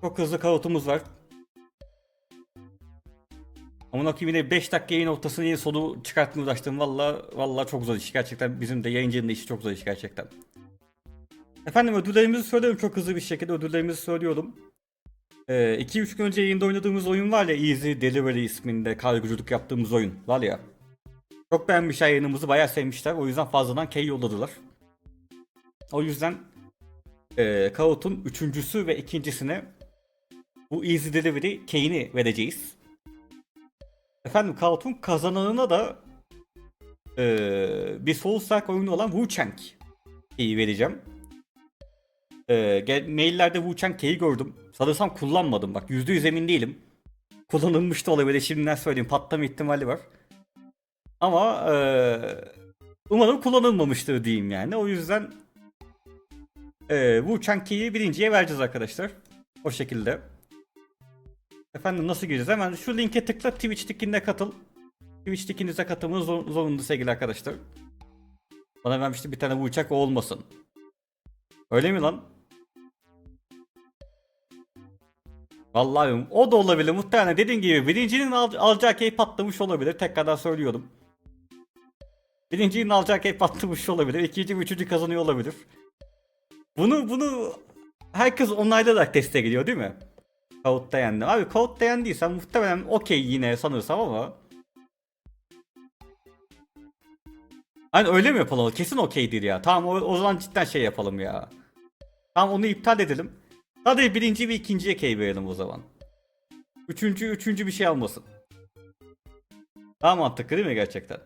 Çok hızlı kavutumuz var. Amına koyayım yine 5 dakika yayın ortasını yine sonu çıkartmaya uğraştım. Valla valla çok zor iş gerçekten. Bizim de yayıncının da işi çok zor iş gerçekten. Efendim ödüllerimizi söylüyorum çok hızlı bir şekilde ödüllerimizi söylüyorum. 2-3 gün önce yayında oynadığımız oyun var ya Easy Delivery isminde kargoculuk yaptığımız oyun var ya. Çok beğenmişler yayınımızı bayağı sevmişler o yüzden fazladan key yolladılar. O yüzden e, Kahoot'un üçüncüsü ve ikincisine bu Easy Delivery key'ini vereceğiz. Efendim Kahoot'un kazananına da e, bir Souls-like oyunu olan Wu Chang key'i vereceğim. E, maillerde Wu Chang key'i gördüm. Sanırsam kullanmadım bak %100 emin değilim. Kullanılmış da olabilir şimdiden söyleyeyim patlama ihtimali var. Ama e, umarım kullanılmamıştır diyeyim yani. O yüzden ee, bu Chunky'yi birinciye vereceğiz arkadaşlar. O şekilde. Efendim nasıl gireceğiz? Hemen şu linke tıkla Twitch linkine katıl. Twitch linkinize katılmanız zor- zorunlu sevgili arkadaşlar. Bana vermişti bir tane bu uçak olmasın. Öyle mi lan? Vallahi o da olabilir muhtemelen dediğim gibi birincinin al- alacağı key patlamış olabilir tekrardan söylüyorum. Birincinin alacağı key patlamış olabilir. İkinci ve üçüncü kazanıyor olabilir. Bunu bunu herkes onaylayarak teste geliyor değil mi? Kahoot'ta yendi. Abi Kahoot'ta yendiysen muhtemelen okey yine sanırsam ama. Hani öyle mi yapalım? Kesin okeydir ya. Tamam o, o zaman cidden şey yapalım ya. Tamam onu iptal edelim. Hadi birinci ve ikinciye key verelim o zaman. Üçüncü, üçüncü bir şey almasın. Daha mantıklı değil mi gerçekten?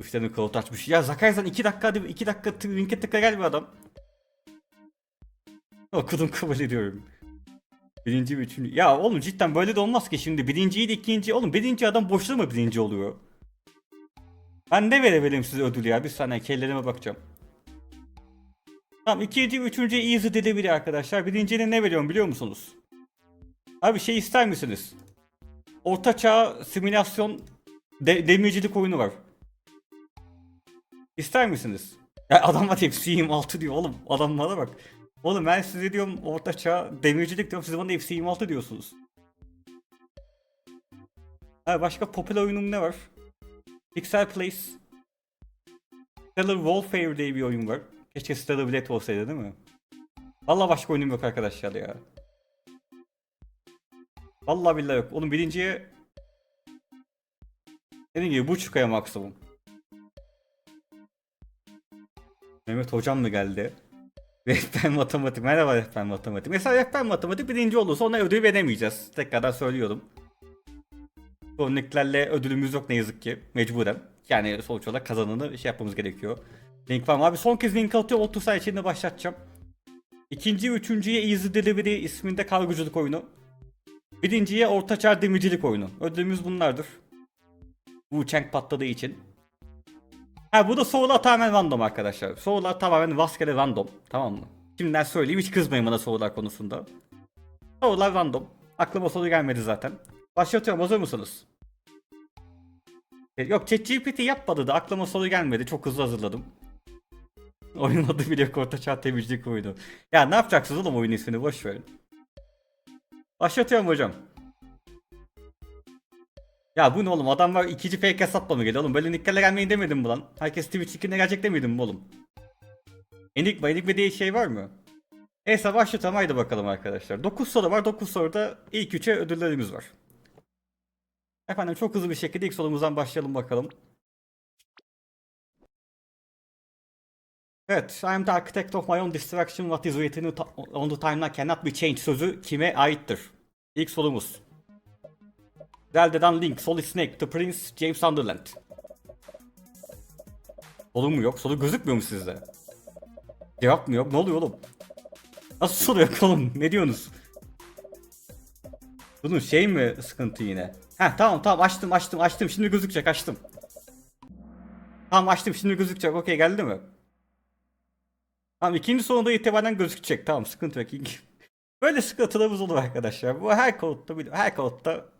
Üstlerini kılıt açmış. Ya Zakarya'dan 2 dakika hadi 2 dakika linke tıkla gel bir adam. Okudum kabul ediyorum. Birinci ve üçüncü. Ya oğlum cidden böyle de olmaz ki şimdi. Birinciyi de ikinci. Oğlum birinci adam boşluğu mu birinci oluyor? Ben ne verebilirim size ödül ya? Bir saniye kellerime bakacağım. Tamam ikinci ve üçüncü easy delivery arkadaşlar. Birincinin ne veriyorum biliyor musunuz? Abi şey ister misiniz? Orta çağ simülasyon de demircilik oyunu var. İster misiniz? Ya adam var hepsi 26 diyor oğlum. Adamlara bak. Oğlum ben size diyorum orta çağ demircilik diyorum siz bana hepsi 26 diyorsunuz. Ha başka popüler oyunum ne var? Pixel Place. Stellar Warfare diye bir oyun var. Keşke Stellar Blade olsaydı değil mi? Vallahi başka oyunum yok arkadaşlar ya. Vallahi billahi yok. Oğlum birinciye Dediğim gibi bu çıkaya maksimum. Mehmet hocam mı geldi? Rehber matematik. Merhaba rehber matematik. Mesela rehber matematik birinci olursa ona ödül veremeyeceğiz. Tekrardan söylüyorum. Örneklerle ödülümüz yok ne yazık ki. Mecburen. Yani sonuç olarak kazananı şey yapmamız gerekiyor. Link var mı? Abi son kez link atıyorum. 30 saniye içinde başlatacağım. İkinci ve üçüncüye Easy Delivery isminde kargoculuk oyunu. Birinciye Ortaçağ Demircilik oyunu. Ödülümüz bunlardır. Bu Cheng patladığı için. Ha bu da sorular tamamen random arkadaşlar. Sorular tamamen rastgele random. Tamam mı? Şimdiden söyleyeyim hiç kızmayın bana sorular konusunda. Sorular random. Aklıma soru gelmedi zaten. Başlatıyorum hazır mısınız? E, Yok ChatGPT yapmadı da aklıma soru gelmedi. Çok hızlı hazırladım. Oyun adı bile yok orta çağ temizlik oyunu. Ya ne yapacaksınız oğlum oyun ismini boş verin. Başlatıyorum hocam. Ya bu ne oğlum adam var ikinci fake hesapla mı geliyor oğlum böyle nicklerle gelmeyin demedim mi lan? Herkes Twitch nickine gelecek demedim mi oğlum? Enigma, Enigma diye şey var mı? Neyse başlatalım haydi bakalım arkadaşlar. 9 soru var 9 soruda ilk 3'e ödüllerimiz var. Efendim çok hızlı bir şekilde ilk sorumuzdan başlayalım bakalım. Evet, I am the architect of my own destruction. What is written on the timeline cannot be changed sözü kime aittir? İlk sorumuz. Zelda'dan Link, Solid Snake, The Prince, James Sunderland. Soru mu yok? Soru gözükmüyor mu sizde? Cevap mı yok? Ne oluyor oğlum? Nasıl soru yok oğlum? Ne diyorsunuz? Bunun şey mi sıkıntı yine? Heh tamam tamam açtım açtım açtım şimdi gözükecek açtım. Tamam açtım şimdi gözükecek okey geldi mi? Tamam ikinci sonunda itibaren gözükecek tamam sıkıntı yok. Böyle sıkıntılarımız olur arkadaşlar. Bu her kodda her kodda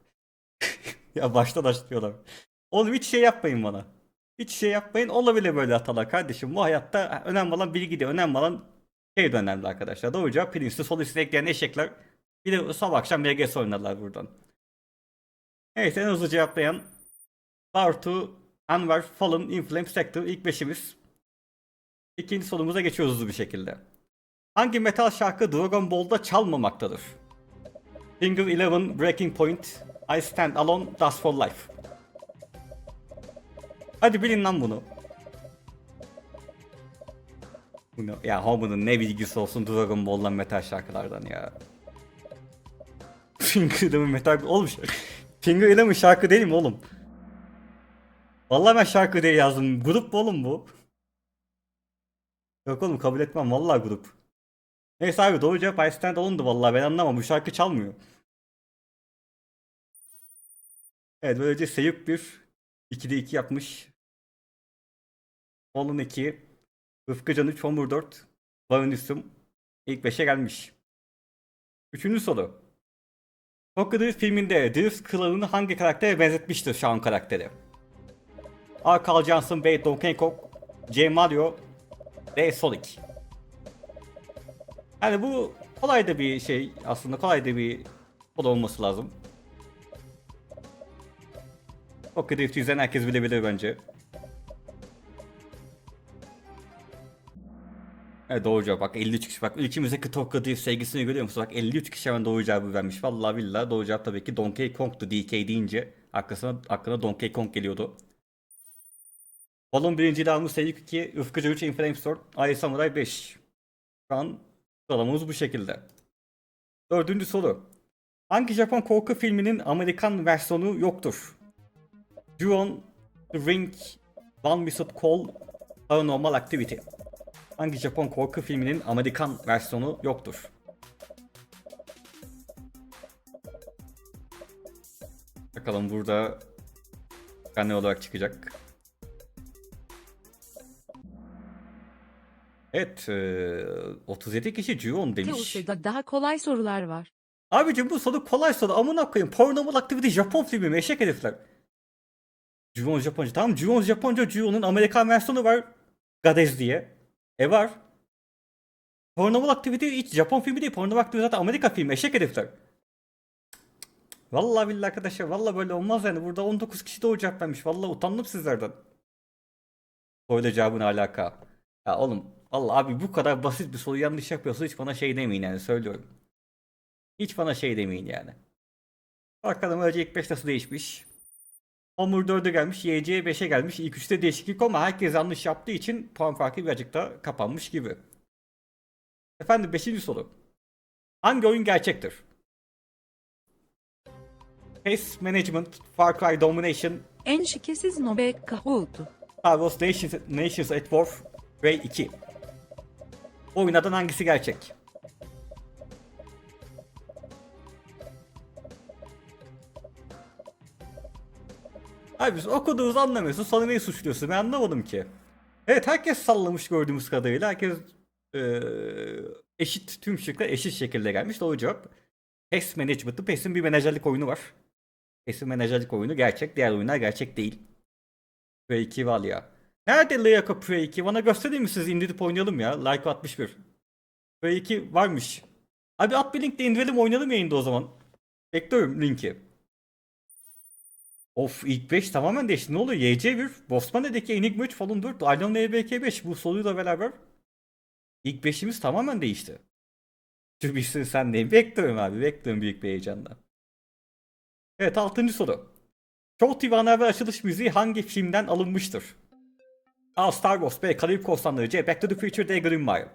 ya baştan açlıyorlar. Oğlum hiç şey yapmayın bana. Hiç şey yapmayın. Olabilir böyle hatalar kardeşim. Bu hayatta önemli olan bilgi değil. Önemli olan şey de önemli arkadaşlar. Doğru cevap pirinçli sol üstüne ekleyen eşekler. Bir de sabah akşam BGS oynadılar buradan. Evet en hızlı cevaplayan Bartu, Anwar, Fallen, Inflame, Sector ilk beşimiz. İkinci sorumuza geçiyoruz hızlı bir şekilde. Hangi metal şarkı Dragon Ball'da çalmamaktadır? Finger Eleven, Breaking Point, I Stand Alone, Dust for Life. Hadi bilin lan bunu. Bunu, ya Homer'ın ne bilgisi olsun Dragon Ball'dan metal şarkılardan ya. Finger Eleven metal... Oğlum Finger Eleven şarkı değil mi oğlum? Vallahi ben şarkı diye yazdım. Grup mu oğlum bu? Yok oğlum kabul etmem. Vallahi grup. Neyse abi doğru cevap I Stand Alone'du vallahi ben anlamam. Bu şarkı çalmıyor. Evet böylece Seyip 1 2'de 2 yapmış. Olun 2 Rıfkı Can 3 Homur 4 Baronissum ilk 5'e gelmiş. Üçüncü soru. Tokyo Drift filminde Drift kılavunu hangi karaktere benzetmiştir şu an karakteri? A. Carl Johnson B. Donkey Kong C. Mario D. Sonic Yani bu kolay da bir şey aslında kolay da bir kod olması lazım. Tokyo Drift yüzden herkes bilebilir bence. Evet doğru cevap bak 53 kişi bak ülkemizdeki Tokyo Drift sevgisini görüyor musun? Bak 53 kişi hemen doğru cevabı vermiş. Vallahi billahi doğru cevap tabii ki Donkey Kong'tu DK deyince aklına, aklına Donkey Kong geliyordu. Balon birinciliği almış Seyik 2, Ufkucu 3, Inflame Sword, Ay Samurai 5. Şu an sıralamamız bu şekilde. Dördüncü soru. Hangi Japon korku filminin Amerikan versiyonu yoktur? The Ring, One Missed Call, Paranormal Activity. Hangi Japon korku filminin Amerikan versiyonu yoktur? Bakalım burada ne olarak çıkacak. Evet, eee, 37 kişi Ju-on demiş. Teos'da daha kolay sorular var. Abicim bu soru kolay soru. Amına koyayım. Paranormal Activity Japon filmi mi? Eşek herifler. Ju-on Japonca. Tamam Ju-on Japonca. Ju-on'un Amerikan versiyonu var. Gades diye. E var. Paranormal Activity hiç Japon filmi değil. Paranormal Activity zaten Amerika filmi. Eşek herifler. Vallahi billahi arkadaşlar. Vallahi böyle olmaz yani. Burada 19 kişi doğru cevap vermiş. Vallahi utandım sizlerden. Böyle cevabın alaka. Ya oğlum. Allah abi bu kadar basit bir soru yanlış yapıyorsa hiç bana şey demeyin yani söylüyorum. Hiç bana şey demeyin yani. Bakalım önce ilk 5 nasıl değişmiş. Homur 4'e gelmiş, YC 5'e gelmiş. İlk 3'te değişiklik ama herkes yanlış yaptığı için puan farkı birazcık da kapanmış gibi. Efendim 5. soru. Hangi oyun gerçektir? Pace Management, Far Cry Domination, En şikesiz Nobel Kahoot'u. Star Wars Nations, Nations at War Ray 2. Bu oyunlardan hangisi gerçek? Abi biz okuduğumuzu anlamıyorsun sonra neyi suçluyorsun ben anlamadım ki. Evet herkes sallamış gördüğümüz kadarıyla herkes eee, eşit tüm şirketler eşit şekilde gelmiş doğru cevap. PES Management'ı PES'in bir menajerlik oyunu var. PES'in menajerlik oyunu gerçek diğer oyunlar gerçek değil. Prey 2 var ya. Nerede Leako Prey 2? Bana göstereyim mi siz indirip oynayalım ya. Like 61. Prey 2 varmış. Abi at bir link de indirelim oynayalım yayında o zaman. Bekliyorum linki. Of ilk 5 tamamen değişti. Ne oluyor? YC1, Bosmane'deki Enigma 3 falan 4, Alon NBK 5 bu soruyla beraber ilk 5'imiz tamamen değişti. Şu bilsin sen de. Bekliyorum abi. Bekliyorum büyük bir heyecanla. Evet 6. soru. Show TV ana haber açılış müziği hangi filmden alınmıştır? A. Star Wars B. Karayip Korsanları C. Back to the Future D. Green Mile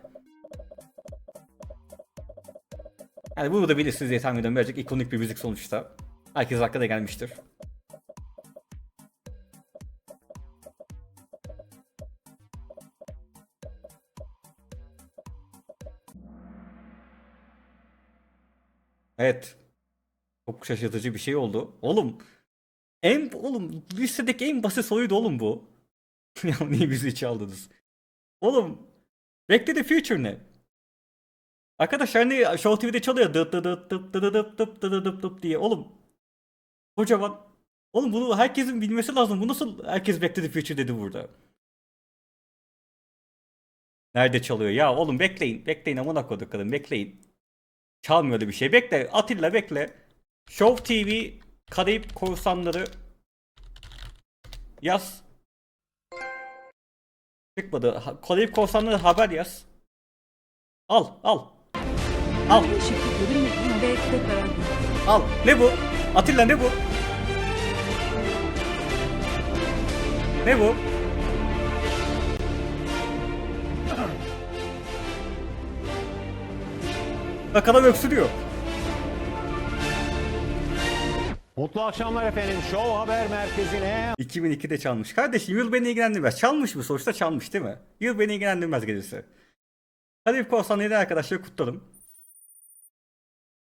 Yani bunu da bilirsiniz diye tahmin ediyorum. Birazcık ikonik bir müzik sonuçta. Herkes hakkında gelmiştir. Evet. Çok şaşırtıcı bir şey oldu. Oğlum en oğlum listedeki en basit soruydu oğlum bu. ya niye bizi çaldınız? Oğlum Back to the Future ne? Arkadaşlar hani Show TV'de çalıyor dıp dıp dıp dıp dıp dıp dıp dıp dıp dıp diye oğlum. Kocaman. Oğlum bunu herkesin bilmesi lazım. Bu nasıl herkes Back to the Future dedi burada? Nerede çalıyor? Ya oğlum bekleyin. Bekleyin amına koduk kadın bekleyin. Çalmıyordu bir şey. Bekle Atilla bekle. Show TV Karayip Korsanları yaz. Çıkmadı. Ha- Karayip Korsanları haber yaz. Al al. Al al. Ne bu? Atilla ne bu? Ne bu? Bakalım öksürüyor. Mutlu akşamlar efendim. Show Haber Merkezi'ne 2002'de çalmış. Kardeşim yıl beni ilgilendirmez. Çalmış mı? Sonuçta çalmış değil mi? Yıl beni ilgilendirmez gelirse. Hadi bir korsan yedi arkadaşlar kutladım.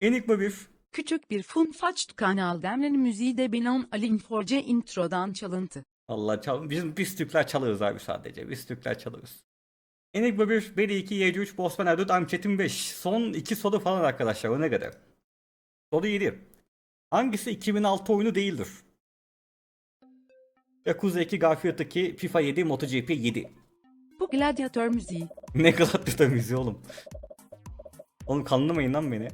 Enigma 1. Küçük bir funfaçt kanal demlerin müziği de Binan Alin Force introdan çalıntı. Allah çal bizim biz Türkler çalırız abi sadece. Biz Türkler çalırız. Enigma 1, Beri 2, Yeci 3, Bosman Erdut, Amçetin 5. Son 2 soru falan arkadaşlar ona göre. Soru 7. Hangisi 2006 oyunu değildir? Yakuza 2, Garfield 2, FIFA 7, MotoGP 7. Bu gladyatör müziği. Ne Galatasaray müziği oğlum. Oğlum kanlamayın lan beni.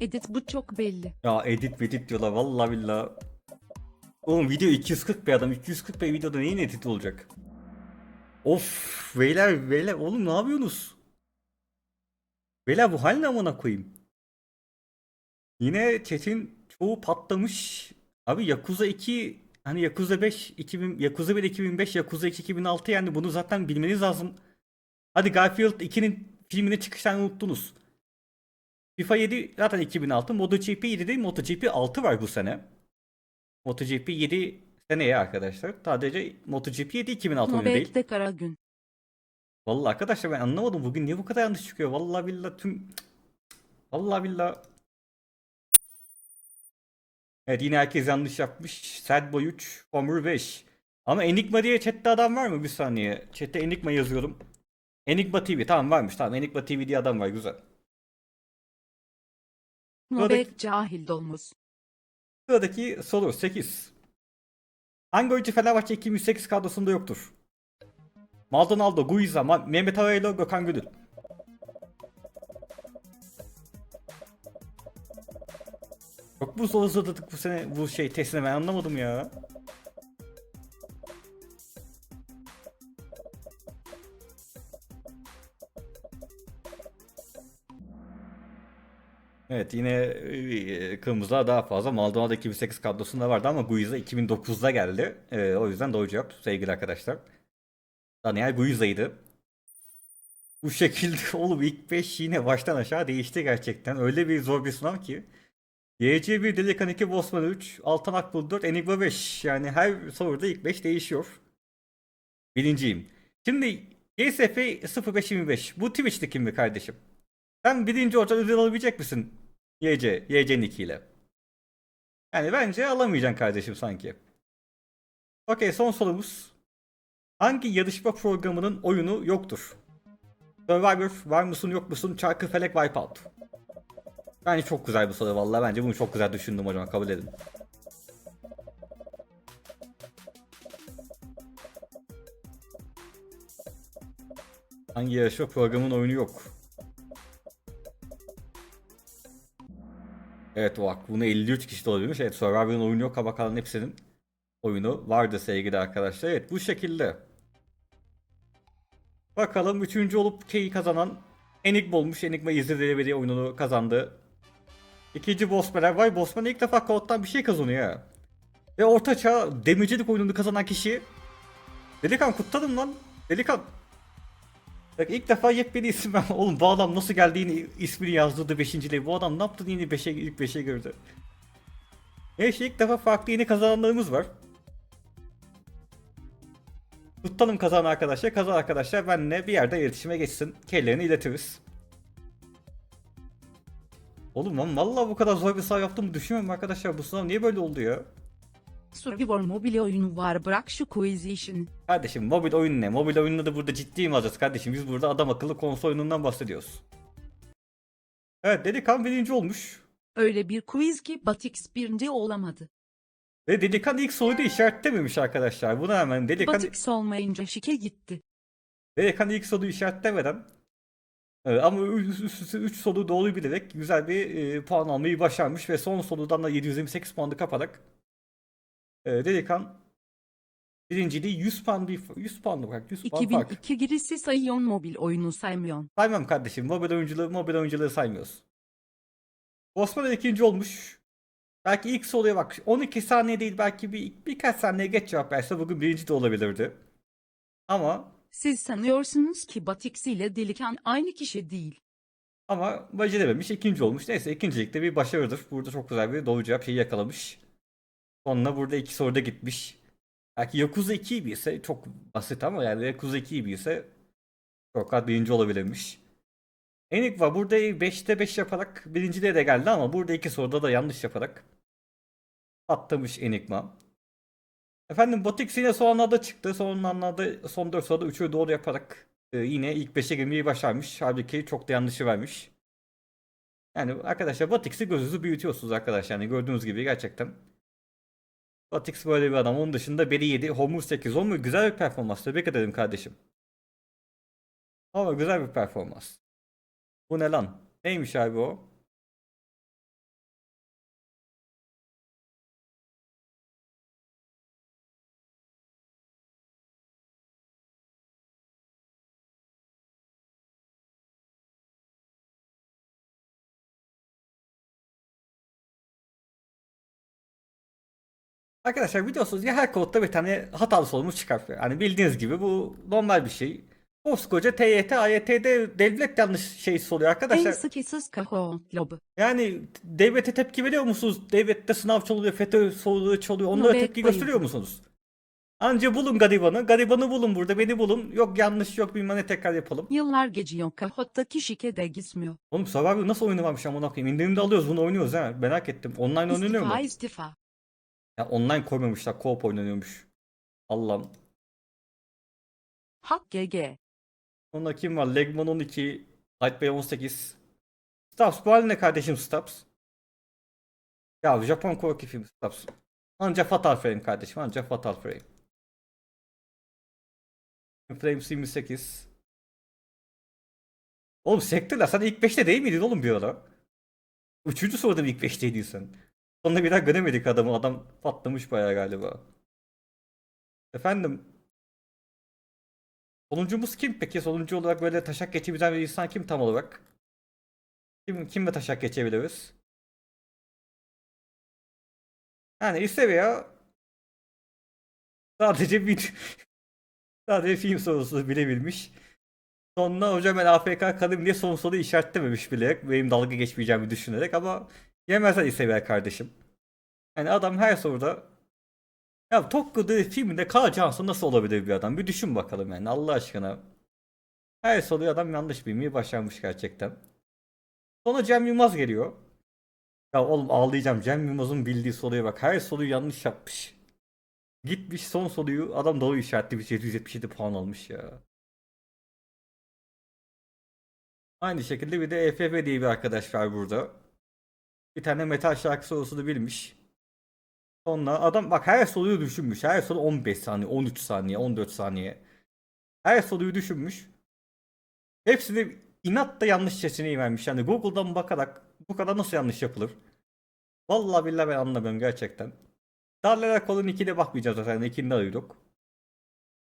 Edit bu çok belli. Ya edit edit diyorlar vallahi billahi. Oğlum video 240 bir adam 240 bir videoda neyin edit olacak? Of beyler beyler oğlum ne yapıyorsunuz? Beyler bu hal ne amına koyayım? Yine chat'in çoğu patlamış. Abi Yakuza 2 hani Yakuza 5 2000 Yakuza 1 2005 Yakuza 2 2006 yani bunu zaten bilmeniz lazım. Hadi Garfield 2'nin filmini çıkıştan unuttunuz. FIFA 7 zaten 2006. MotoGP 7 değil MotoGP 6 var bu sene. MotoGP 7 seneye arkadaşlar. Sadece MotoGP 7 2006 oyunu değil. Nobek'te Karagün. Vallahi arkadaşlar ben anlamadım bugün niye bu kadar yanlış çıkıyor. Vallahi billahi tüm Vallahi billahi Evet yine herkes yanlış yapmış. Sad Boy 3, Homer 5. Ama Enigma diye chatte adam var mı? Bir saniye. Chatte Enigma yazıyorum. Enigma TV tamam varmış tamam. Enigma TV diye adam var güzel. Nobek cahil dolmuz. Sıradaki soru 8. Hangi oyuncu Fenerbahçe 2008 kadrosunda yoktur? Maldonado, Guiza, Mehmet Araylo, Gökhan Gönül. Çok mu zor hazırladık bu sene bu şey testine ben anlamadım ya. Evet yine e, kırmızılar daha fazla. Maldonado 2008 kadrosunda vardı ama Guiza 2009'da geldi. E, o yüzden doğru cevap sevgili arkadaşlar. Daniel Guiza'ydı. Bu şekilde oğlum ilk 5 yine baştan aşağı değişti gerçekten. Öyle bir zor bir sınav ki. YC1, Delikan 2, Bosman 3, Altan Akbul 4, Enigma 5. Yani her soruda ilk 5 değişiyor. Birinciyim. Şimdi GSF 0525. Bu Twitch'te kim mi kardeşim? Sen birinci orta ödül alabilecek misin? YC, YC Nick ile. Yani bence alamayacaksın kardeşim sanki. Okey son sorumuz. Hangi yarışma programının oyunu yoktur? Survivor, var mısın yok musun? Çarkı Felek Wipeout. Bence çok güzel bir soru vallahi. Bence bunu çok güzel düşündüm hocam kabul edin. Hangi yarışma programının oyunu yok? Evet bak bunu 53 kişi de olabilmiş. Evet Survivor'ın oyunu yok ama kalan hepsinin oyunu vardı sevgili arkadaşlar. Evet bu şekilde. Bakalım üçüncü olup K'yi kazanan Enigma olmuş. Enigma izlediği oyununu kazandı. İkinci Bosman var. Bosman ilk defa koddan bir şey kazanıyor ya. Ve ortaçağ demircilik oyununu kazanan kişi Delikan kutladım lan. Delikan. Bak ilk defa yepyeni isim ben. Oğlum bu adam nasıl geldiğini ismini yazdırdı 5. Bu adam ne yaptı yine 5'e ilk 5'e girdi. Neyse ilk defa farklı yeni kazananlarımız var. Tutalım kazanan arkadaşlar. Kazanan arkadaşlar benimle bir yerde iletişime geçsin. Kellerini iletiriz. Oğlum lan vallahi bu kadar zor bir sınav yaptığımı düşünmüyorum arkadaşlar. Bu sınav niye böyle oldu ya? Survivor mobil oyunu var bırak şu quiz işini. Kardeşim mobil oyun ne? Mobil oyunla da burada ciddi mi alacağız kardeşim? Biz burada adam akıllı konsol oyunundan bahsediyoruz. Evet Delikan birinci olmuş. Öyle bir quiz ki Batix birinci olamadı. Ve Delikan ilk soruyu da işaretlememiş arkadaşlar. Buna hemen Delikan, Batix olmayınca şike gitti. Delikan ilk soruyu işaretlemeden e, ama üst üste 3 soru doğru bilerek güzel bir e, puan almayı başarmış ve son sorudan da 728 puanı kaparak e, Delikan birinciliği 100 puan bir 100 puanlı bırak 100 puan fark. 2002 girisi sayıyorsun mobil oyunu saymıyorsun. Saymam kardeşim. Mobil oyuncuları, mobil oyuncuları saymıyoruz. Osman ikinci olmuş. Belki ilk soruya bak. 12 saniye değil belki bir birkaç saniye geç cevap verse bugün birinci de olabilirdi. Ama Siz sanıyorsunuz ki Batix ile Delikan aynı kişi değil. ama becerememiş. ikinci olmuş. Neyse ikincilikte bir başarıdır. Burada çok güzel bir doğru cevap şeyi yakalamış. Sonra burada iki soruda gitmiş. Belki Yakuza 2'yi bilse çok basit ama yani Yakuza 2'yi bilse çok rahat birinci olabilirmiş. Enigma burada 5'te 5 yaparak birinciliğe de geldi ama burada iki soruda da yanlış yaparak atlamış Enigma. Efendim Botix yine son anlarda çıktı. Son anlarda son 4 soruda 3'ü doğru yaparak e, yine ilk 5'e girmeyi başarmış. Halbuki çok da yanlışı vermiş. Yani arkadaşlar Botix'i gözünüzü büyütüyorsunuz arkadaşlar. Yani gördüğünüz gibi gerçekten. Botix böyle bir adam. Onun dışında Beri 7, Homur 8. Homur güzel bir performans. Tebrik ederim kardeşim. Ama güzel bir performans. Bu ne lan? Neymiş abi o? Arkadaşlar biliyorsunuz ya her kodda bir tane hatalı sorumuz çıkartıyor. Hani bildiğiniz gibi bu normal bir şey. Koskoca TYT, AYT'de devlet yanlış şey soruyor En arkadaşlar. sıkısız kahon lobu. Yani devlete tepki veriyor musunuz? Devlette sınav çalıyor, FETÖ soruları çalıyor. Onlara tepki gösteriyor musunuz? Anca bulun garibanı. Garibanı bulun burada. Beni bulun. Yok yanlış yok bilmem ne tekrar yapalım. Yıllar geçiyor kahottaki şike de gitmiyor. Oğlum Survivor nasıl oyunu varmış amına koyayım. İndirimde alıyoruz bunu oynuyoruz ha. Merak ettim. Online oynanıyor mu? İstifa istifa. Ya online koymamışlar. Co-op oynanıyormuş. Allah'ım. Hak GG. Onda kim var? Legman 12, Light Bay 18. Staps bu hali ne kardeşim Staps? Ya Japon korku filmi Staps. Anca Fatal Frame kardeşim. Anca Fatal Frame. Frames 28. Oğlum sektörler sen ilk 5'te değil miydin oğlum bir ara? Üçüncü soruda mı ilk 5'teydin sen? Sonra bir daha göremedik adamı. Adam patlamış bayağı galiba. Efendim Sonuncumuz kim peki? Sonuncu olarak böyle taşak geçebilen bir insan kim tam olarak? Kim, kimle taşak geçebiliriz? Yani İstevia sadece bir sadece film sorusu bilebilmiş. Sonra hocam ben AFK kalayım diye son soruyu işaretlememiş bile. Benim dalga geçmeyeceğimi düşünerek ama yemezler İstevia kardeşim. Yani adam her soruda ya Tokyo Drift filminde Carl Johnson nasıl olabilir bir adam? Bir düşün bakalım yani Allah aşkına. Her soruyu adam yanlış bilmeyi başarmış gerçekten. Sonra Cem Yılmaz geliyor. Ya oğlum ağlayacağım. Cem Yılmaz'ın bildiği soruya bak. Her soruyu yanlış yapmış. Gitmiş son soruyu adam doğru işaretlemiş. 777 puan almış ya. Aynı şekilde bir de EFF diye bir arkadaş var burada. Bir tane metal şarkı sorusunu bilmiş. Sonra adam bak her soruyu düşünmüş. Her soru 15 saniye, 13 saniye, 14 saniye. Her soruyu düşünmüş. Hepsini inatla yanlış seçeneği vermiş. Yani Google'dan bakarak bu kadar nasıl yanlış yapılır? Vallahi billahi ben anlamıyorum gerçekten. Darlayarak kolun 2'de bakmayacağız zaten. 2'de arıyorduk.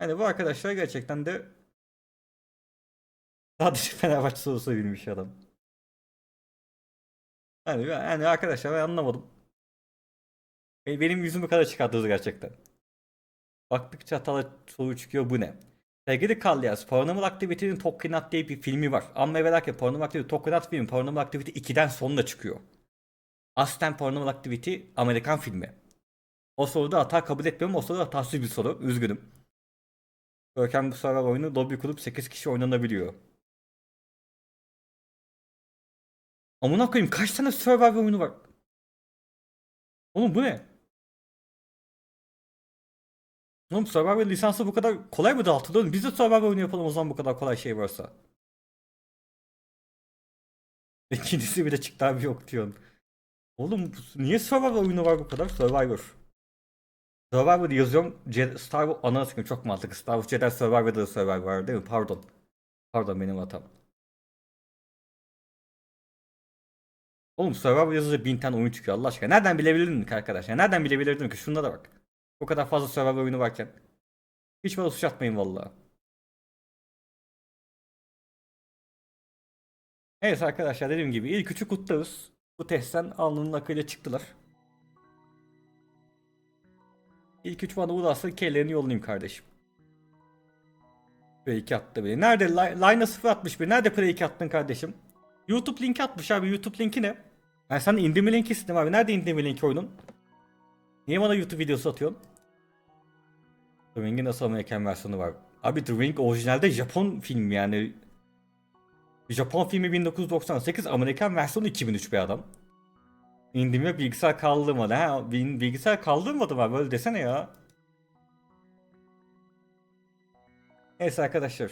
Yani bu arkadaşlar gerçekten de sadece Fenerbahçe sorusu bilmiş adam. Yani, yani arkadaşlar ben anlamadım. Be- Benim yüzümü kadar çıkarttınız gerçekten. Baktıkça hatalı soru çıkıyor bu ne? Sevgili Kalyas, Paranormal Activity'nin Tokenat diye bir filmi var. Ama ve lakin Paranormal Activity Tokenat filmi Paranormal Activity 2'den sonra çıkıyor. Aslen Paranormal Activity Amerikan filmi. O soruda hata kabul etmiyorum. O soru hatasız bir soru. Üzgünüm. Görkem bu sefer oyunu lobby kurup 8 kişi oynanabiliyor. Amına koyayım kaç tane Survivor oyunu var? Oğlum bu ne? Oğlum Survivor lisansı bu kadar kolay mı dağıtıldı? oğlum? Biz de Survivor oyunu yapalım o zaman bu kadar kolay şey varsa. İkincisi bile çıktı abi yok diyorsun. Oğlum niye Survivor oyunu var bu kadar? Survivor. Survivor yazıyorum. Star Wars sıkıyorum çok mantıklı. Star Wars Jedi Survivor'da da Survivor var değil mi? Pardon. Pardon benim hatam. Oğlum Survivor yazınca bin tane oyun çıkıyor Allah aşkına. Nereden bilebilirdin ki arkadaş? Ya nereden bilebilirdim ki? Şuna da bak. O kadar fazla Survivor oyunu varken. Hiç bana suç atmayın vallahi. Evet arkadaşlar dediğim gibi ilk üçü kutlarız. Bu testten alnının akıyla çıktılar. İlk üç bana uğrarsa kellerini yollayayım kardeşim. Play 2 attı beni. Nerede? Li- Line'a 0 atmış beni. Nerede Play 2 attın kardeşim? YouTube linki atmış abi. YouTube linki ne? Ben sana indirme linki istedim abi. Nerede indirme linki oyunun? Niye bana YouTube videosu atıyorsun? The Ring'in nasıl Amerikan versiyonu var? Abi The Ring orijinalde Japon film yani. Japon filmi 1998, Amerikan versiyonu 2003 bir adam. İndirme bilgisayar kaldırmadı ha. Bil- Bilgisayar kaldırmadı mı? Böyle desene ya. Neyse arkadaşlar.